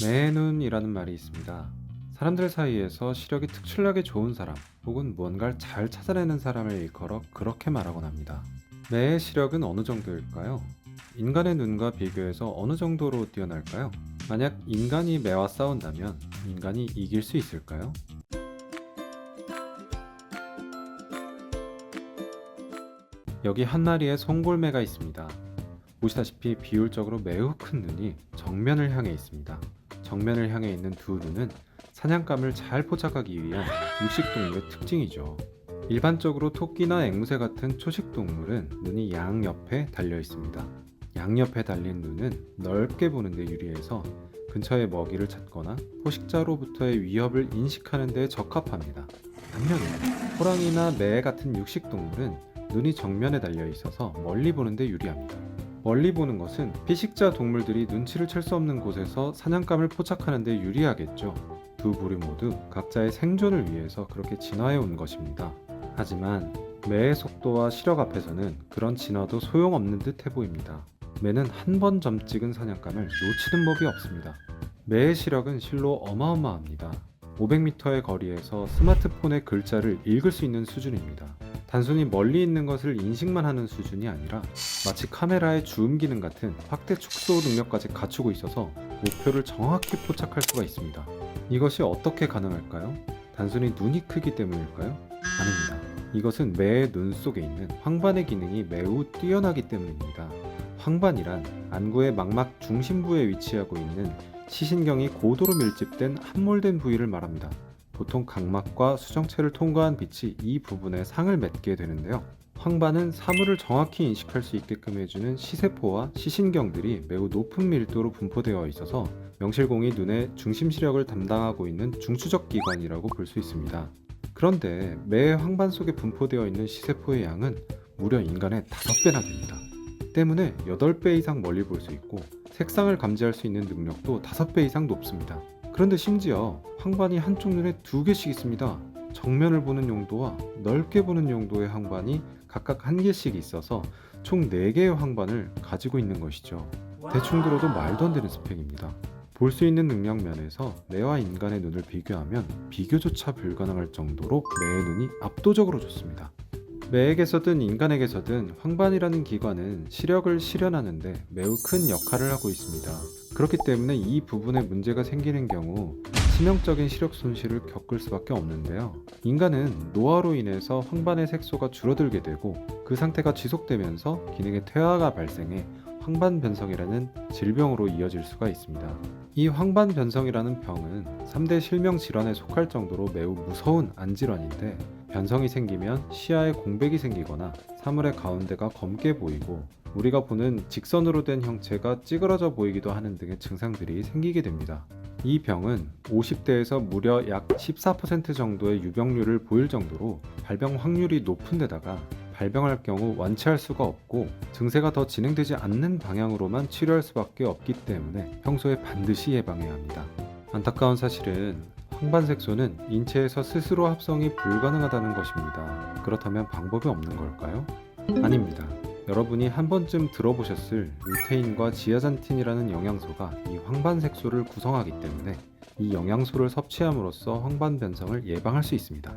매눈이라는 말이 있습니다. 사람들 사이에서 시력이 특출나게 좋은 사람 혹은 무언가를 잘 찾아내는 사람을 일컬어 그렇게 말하곤 합니다. 매의 시력은 어느 정도일까요? 인간의 눈과 비교해서 어느 정도로 뛰어날까요? 만약 인간이 매와 싸운다면 인간이 이길 수 있을까요? 여기 한 마리의 송골매가 있습니다. 보시다시피 비율적으로 매우 큰 눈이 정면을 향해 있습니다. 정면을 향해 있는 두 눈은 사냥감을 잘 포착하기 위한 육식동물의 특징이죠. 일반적으로 토끼나 앵무새 같은 초식동물은 눈이 양옆에 달려 있습니다. 양옆에 달린 눈은 넓게 보는데 유리해서 근처에 먹이를 찾거나 포식자로부터의 위협을 인식하는 데 적합합니다. 반면에 호랑이나 매 같은 육식동물은 눈이 정면에 달려 있어서 멀리 보는데 유리합니다. 멀리 보는 것은 피식자 동물들이 눈치를 챌 수 없는 곳에서 사냥감을 포착하는 데 유리하겠죠. 두 부류 모두 각자의 생존을 위해서 그렇게 진화해 온 것입니다. 하지만 매의 속도와 시력 앞에서는 그런 진화도 소용없는 듯해 보입니다. 매는 한 번 점 찍은 사냥감을 놓치는 법이 없습니다. 매의 시력은 실로 어마어마합니다. 500m의 거리에서 스마트폰의 글자를 읽을 수 있는 수준입니다. 단순히 멀리 있는 것을 인식만 하는 수준이 아니라 마치 카메라의 줌 기능 같은 확대 축소 능력까지 갖추고 있어서 목표를 정확히 포착할 수가 있습니다. 이것이 어떻게 가능할까요? 단순히 눈이 크기 때문일까요? 아닙니다. 이것은 매의 눈 속에 있는 황반의 기능이 매우 뛰어나기 때문입니다. 황반이란 안구의 망막 중심부에 위치하고 있는 시신경이 고도로 밀집된 함몰된 부위를 말합니다. 보통 각막과 수정체를 통과한 빛이 이 부분에 상을 맺게 되는데요. 황반은 사물을 정확히 인식할 수 있게끔 해주는 시세포와 시신경들이 매우 높은 밀도로 분포되어 있어서 명실공히 눈의 중심 시력을 담당하고 있는 중추적 기관이라고 볼 수 있습니다. 그런데 매 황반 속에 분포되어 있는 시세포의 양은 무려 인간의 5배나 됩니다. 때문에 8배 이상 멀리 볼 수 있고 색상을 감지할 수 있는 능력도 5배 이상 높습니다. 그런데 심지어 황반이 한쪽 눈에 두 개씩 있습니다. 정면을 보는 용도와 넓게 보는 용도의 황반이 각각 한 개씩 있어서 총 4개의 황반을 가지고 있는 것이죠. 대충 들어도 말도 안 되는 스펙입니다. 볼 수 있는 능력 면에서 매와 인간의 눈을 비교하면 비교조차 불가능할 정도로 매의 눈이 압도적으로 좋습니다. 매에게서든 인간에게서든 황반이라는 기관은 시력을 실현하는데 매우 큰 역할을 하고 있습니다. 그렇기 때문에 이 부분에 문제가 생기는 경우 치명적인 시력 손실을 겪을 수밖에 없는데요. 인간은 노화로 인해서 황반의 색소가 줄어들게 되고 그 상태가 지속되면서 기능의 퇴화가 발생해 황반 변성이라는 질병으로 이어질 수가 있습니다. 이 황반 변성이라는 병은 3대 실명 질환에 속할 정도로 매우 무서운 안질환인데 변성이 생기면 시야에 공백이 생기거나 사물의 가운데가 검게 보이고 우리가 보는 직선으로 된 형체가 찌그러져 보이기도 하는 등의 증상들이 생기게 됩니다. 이 병은 50대에서 무려 약 14% 정도의 유병률을 보일 정도로 발병 확률이 높은 데다가 발병할 경우 완치할 수가 없고 증세가 더 진행되지 않는 방향으로만 치료할 수밖에 없기 때문에 평소에 반드시 예방해야 합니다. 안타까운 사실은 황반색소는 인체에서 스스로 합성이 불가능하다는 것입니다. 그렇다면 방법이 없는 걸까요? 아닙니다. 여러분이 한 번쯤 들어보셨을 루테인과 지아잔틴이라는 영양소가 이 황반색소를 구성하기 때문에 이 영양소를 섭취함으로써 황반 변성을 예방할 수 있습니다.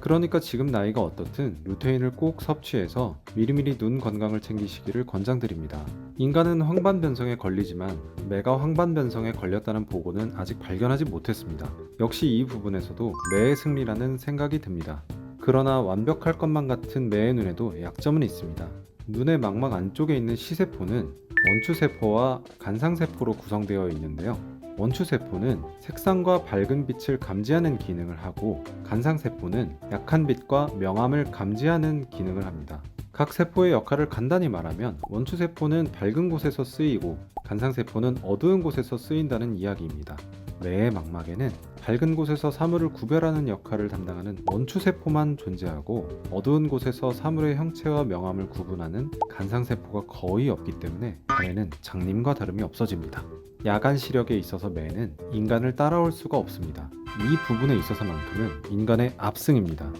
그러니까 지금 나이가 어떻든 루테인을 꼭 섭취해서 미리미리 눈 건강을 챙기시기를 권장드립니다. 인간은 황반 변성에 걸리지만 매가 황반 변성에 걸렸다는 보고는 아직 발견하지 못했습니다. 역시 이 부분에서도 매의 승리라는 생각이 듭니다. 그러나 완벽할 것만 같은 매의 눈에도 약점은 있습니다. 눈의 망막 안쪽에 있는 시세포는 원추세포와 간상세포로 구성되어 있는데요. 원추세포는 색상과 밝은 빛을 감지하는 기능을 하고 간상세포는 약한 빛과 명암을 감지하는 기능을 합니다. 각 세포의 역할을 간단히 말하면 원추세포는 밝은 곳에서 쓰이고 간상세포는 어두운 곳에서 쓰인다는 이야기입니다. 뇌의 망막에는 밝은 곳에서 사물을 구별하는 역할을 담당하는 원추세포만 존재하고 어두운 곳에서 사물의 형체와 명암을 구분하는 간상세포가 거의 없기 때문에 안에는 장님과 다름이 없어집니다. 야간 시력에 있어서 매는 인간을 따라올 수가 없습니다. 이 부분에 있어서만큼은 인간의 압승입니다.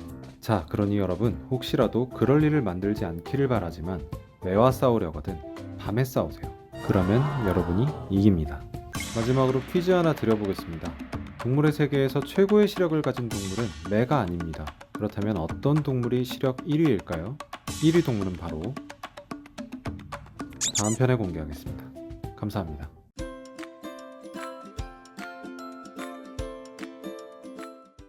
자, 그러니 여러분 혹시라도 그럴 일을 만들지 않기를 바라지만 매와 싸우려거든 밤에 싸우세요. 그러면 여러분이 이깁니다. 마지막으로 퀴즈 하나 드려보겠습니다. 동물의 세계에서 최고의 시력을 가진 동물은 매가 아닙니다. 그렇다면 어떤 동물이 시력 1위일까요? 1위 동물은 바로 다음 편에 공개하겠습니다. 감사합니다.